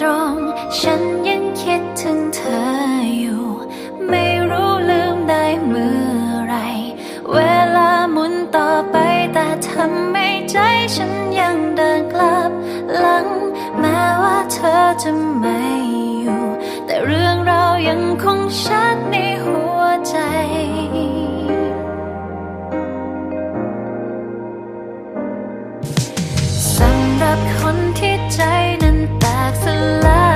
ตรง ฉันยังคิดถึงเธออยู่ ไม่รู้ลืมได้เมื่อไร เวลาหมุนต่อไปแต่ทำให้ใจฉันยังเดินกลับหลัง แม้ว่าเธอจะไม่อยู่ แต่เรื่องเรายังคงชัดในหัวใจสำหรับคนที่ใจ love.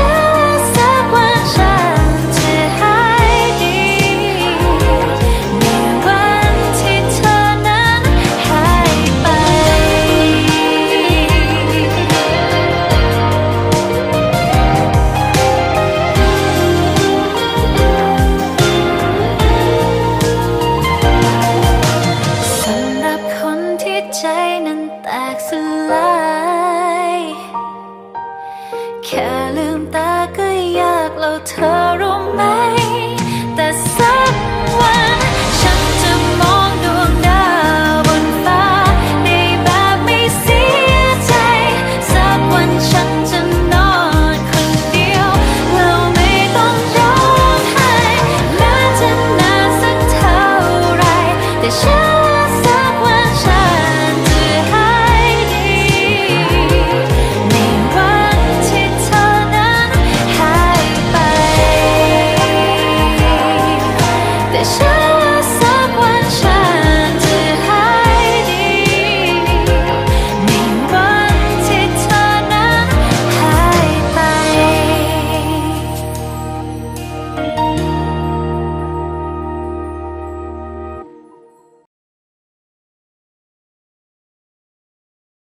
shower tough.